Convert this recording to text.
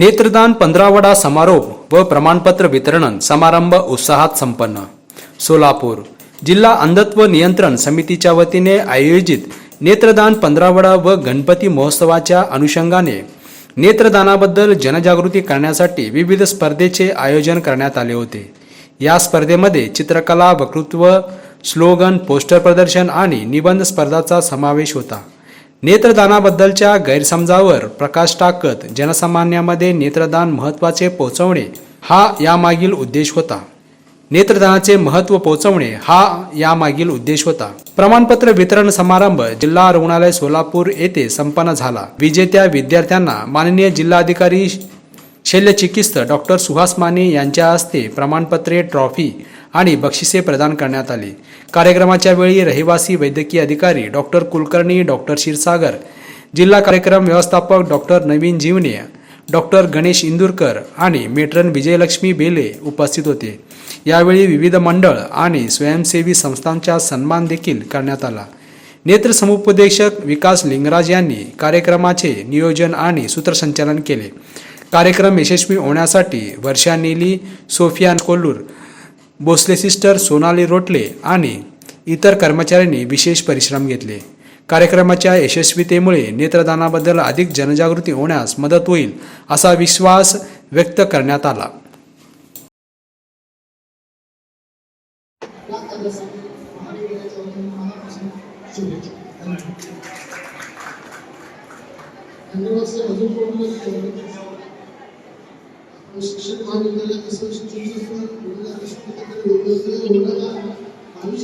नेत्रदान पंधरावडा समारोप व प्रमाणपत्र वितरण समारंभ उत्साहात संपन्न. सोलापूर जिल्हा अंधत्व नियंत्रण समितीच्या वतीने आयोजित नेत्रदान पंधरावडा व गणपती महोत्सवाच्या अनुषंगाने नेत्रदानाबद्दल जनजागृती करण्यासाठी विविध स्पर्धेचे आयोजन करण्यात आले होते. या स्पर्धेमध्ये चित्रकला वक्तृत्व स्लोगन पोस्टर प्रदर्शन आणि निबंध स्पर्धाचा समावेश होता. नेत्रदानाबद्दलच्या गैरसमजावर प्रकाश टाकत जनसामान्यामध्ये नेत्रदान महत्त्वाचे पोहोचवणे हा यामागील उद्देश होता. नेत्रदानाचे महत्त्व पोहोचवणे हा यामागील उद्देश होता. प्रमाणपत्र वितरण समारंभ जिल्हा रुग्णालय सोलापूर येथे संपन्न झाला. विजेत्या विद्यार्थ्यांना माननीय जिल्हाधिकारी शल्यचिकित्सक डॉक्टर सुहास माने यांच्या हस्ते प्रमाणपत्रे ट्रॉफी आणि बक्षिसे प्रदान करण्यात आली. कार्यक्रमाच्या वेळी रहिवासी वैद्यकीय अधिकारी डॉक्टर कुलकर्णी डॉक्टर क्षीरसागर जिल्हा कार्यक्रम व्यवस्थापक डॉक्टर नवीन जीवने डॉक्टर गणेश इंदुरकर आणि मेट्रन विजयलक्ष्मी बेले उपस्थित होते. यावेळी विविध मंडळ आणि स्वयंसेवी संस्थांचा सन्मान देखील करण्यात आला. नेत्र समुपदेशक विकास लिंगराज यांनी कार्यक्रमाचे नियोजन आणि सूत्रसंचालन केले. कार्यक्रम यशस्वी होण्यासाठी वर्षा नेली सोफिया कोल्लूर भोसले सिस्टर सोनाली रोटले आणि इतर कर्मचाऱ्यांनी विशेष परिश्रम घेतले. कार्यक्रमाच्या यशस्वीतेमुळे नेत्रदानाबद्दल अधिक जनजागृती होण्यास मदत होईल असा विश्वास व्यक्त करण्यात आला. शिक्षण महाविद्यालयात असं शिक्षण संस्था आम्ही